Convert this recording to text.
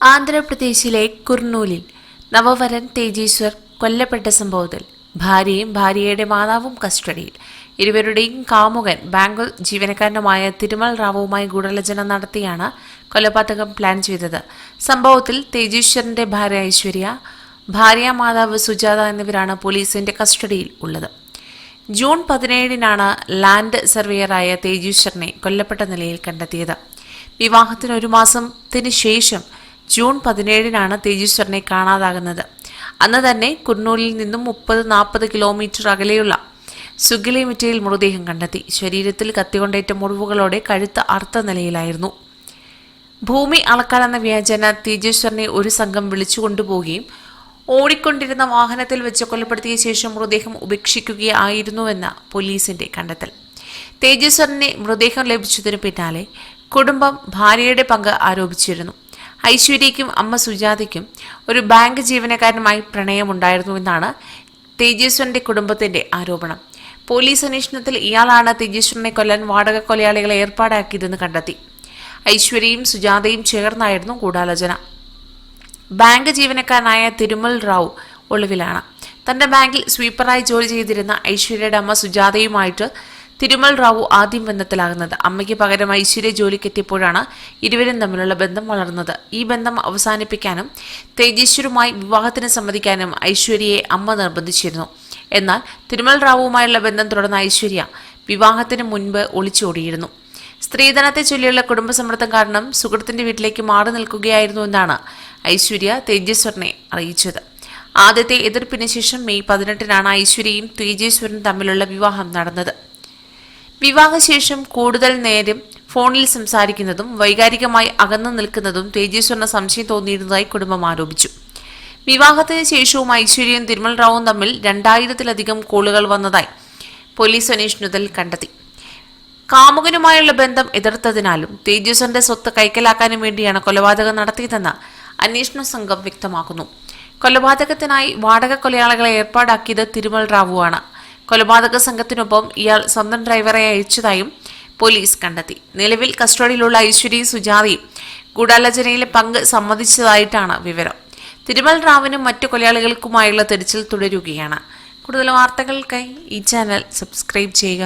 ആന്ധ്രാപ്രദേശിലെ കുർണൂലിൽ നവവരൻ തേജേശ്വർ കൊല്ലപ്പെട്ട സംഭവത്തിൽ ഭാര്യയും ഭാര്യയുടെ മാതാവും കസ്റ്റഡിയിൽ. ഇരുവരുടെയും കാമുകൻ ബാങ്ക് ജീവനക്കാരനുമായ തിരുമൽ റാവുവുമായി ഗൂഢാലോചന നടത്തിയാണ് കൊലപാതകം പ്ലാൻ ചെയ്തത്. സംഭവത്തിൽ തേജേശ്വറിന്റെ ഭാര്യ ഐശ്വര്യ ഭാര്യ മാതാവ് സുജാത എന്നിവരാണ് പോലീസിന്റെ കസ്റ്റഡിയിൽ ഉള്ളത്. ജൂൺ പതിനേഴിനാണ് ലാൻഡ് സർവേയറായ തേജീശ്വറിനെ കൊല്ലപ്പെട്ട നിലയിൽ കണ്ടെത്തിയത്. വിവാഹത്തിന് ഒരു മാസത്തിന് ശേഷം ജൂൺ പതിനേഴിനാണ് തേജീശ്വരനെ കാണാതാകുന്നത്. അന്ന് തന്നെ കുർണൂലിൽ നിന്നും മുപ്പത് നാൽപ്പത് കിലോമീറ്റർ അകലെയുള്ള സുഗിലിമിറ്റയിൽ മൃതദേഹം കണ്ടെത്തി. ശരീരത്തിൽ കത്തികൊണ്ടേറ്റ മുറിവുകളോടെ കഴുത്ത് അർത്ഥ നിലയിലായിരുന്നു. ഭൂമി അളക്കാനെന്ന വ്യാജന തേജേശ്വരനെ ഒരു സംഘം വിളിച്ചുകൊണ്ടുപോകുകയും ഓടിക്കൊണ്ടിരുന്ന വാഹനത്തിൽ വെച്ച് കൊലപ്പെടുത്തിയ ശേഷം മൃതദേഹം ഉപേക്ഷിക്കുകയായിരുന്നുവെന്ന പോലീസിന്റെ കണ്ടെത്തൽ. തേജേശ്വരനെ മൃതദേഹം ലഭിച്ചതിനു പിന്നാലെ കുടുംബം ഭാര്യയുടെ പങ്ക് ആരോപിച്ചിരുന്നു. ഐശ്വര്യയ്ക്കും അമ്മ സുജാതയ്ക്കും ഒരു ബാങ്ക് ജീവനക്കാരനുമായി പ്രണയമുണ്ടായിരുന്നുവെന്നാണ് തേജേശ്വരന്റെ കുടുംബത്തിന്റെ ആരോപണം. പോലീസ് അന്വേഷണത്തിൽ ഇയാളാണ് തേജസ്വനെ കൊല്ലാൻ വാടക കൊലയാളികളെ ഏർപ്പാടാക്കിയതെന്ന് കണ്ടെത്തി. ഐശ്വര്യയും സുജാതയും ചേർന്നായിരുന്നു ഗൂഢാലോചന. ബാങ്ക് ജീവനക്കാരനായ തിരുമൽ റാവു ഒളിവിലാണ്. തന്റെ ബാങ്കിൽ സ്വീപ്പറായി ജോലി ചെയ്തിരുന്ന ഐശ്വര്യയുടെ അമ്മ സുജാതയുമായിട്ട് തിരുമൽ റാവു ആദ്യം ബന്ധത്തിലാകുന്നത്. അമ്മയ്ക്ക് പകരം ഐശ്വര്യ ജോലിക്കെത്തിയപ്പോഴാണ് ഇരുവരും തമ്മിലുള്ള ബന്ധം വളർന്നത്. ഈ ബന്ധം അവസാനിപ്പിക്കാനും തേജേശ്വരുമായി വിവാഹത്തിന് സമ്മതിക്കാനും ഐശ്വര്യയെ അമ്മ നിർബന്ധിച്ചിരുന്നു. എന്നാൽ തിരുമൽ റാവുവുമായുള്ള ബന്ധം തുടർന്ന ഐശ്വര്യ വിവാഹത്തിന് മുൻപ് ഒളിച്ചോടിയിരുന്നു. സ്ത്രീധനത്തെ ചൊല്ലിയുള്ള കുടുംബ സമ്മർദ്ദം കാരണം സുഹൃത്തിന്റെ വീട്ടിലേക്ക് മാറി നിൽക്കുകയായിരുന്നു എന്നാണ് ഐശ്വര്യ തേജേശ്വരനെ അറിയിച്ചത്. ആദ്യത്തെ എതിർപ്പിന് ശേഷം മെയ് പതിനെട്ടിനാണ് ഐശ്വര്യയും തേജേശ്വരനും തമ്മിലുള്ള വിവാഹം നടന്നത്. വിവാഹശേഷം കൂടുതൽ നേരം ഫോണിൽ സംസാരിക്കുന്നതും വൈകാരികമായി അകന്നു നിൽക്കുന്നതും തേജേശ്വരന് സംശയം തോന്നിയിരുന്നതായി കുടുംബം ആരോപിച്ചു. വിവാഹത്തിന് ശേഷവും ഐശ്വര്യയും തിരുമൽ റാവും തമ്മിൽ രണ്ടായിരത്തിലധികം കോളുകൾ വന്നതായി പോലീസ് അന്വേഷണത്തിൽ കണ്ടെത്തി. കാമുകനുമായുള്ള ബന്ധം എതിർത്തതിനാലും തേജസ്വന്റെ സ്വത്ത് കൈക്കലാക്കാനും വേണ്ടിയാണ് കൊലപാതകം നടത്തിയതെന്ന് അന്വേഷണ സംഘം വ്യക്തമാക്കുന്നു. കൊലപാതകത്തിനായി വാടക കൊലയാളികളെ ഏർപ്പാടാക്കിയത് തിരുമൽ റാവുവാണ്. കൊലപാതക സംഘത്തിനൊപ്പം ഇയാൾ സ്വന്തം ഡ്രൈവറെ അയച്ചതായും പോലീസ് കണ്ടെത്തി. നിലവിൽ കസ്റ്റഡിയിലുള്ള ഐശ്വര്യയും സുജാതയും ഗൂഢാലോചനയിലെ പങ്ക് സമ്മതിച്ചതായിട്ടാണ് വിവരം. തിരുമൽ റാവിനും മറ്റു കൊലയാളികൾക്കുമായുള്ള തെരച്ചിൽ തുടരുകയാണ്. കൂടുതൽ വാർത്തകൾക്കായി ഈ ചാനൽ സബ്സ്ക്രൈബ് ചെയ്യുക.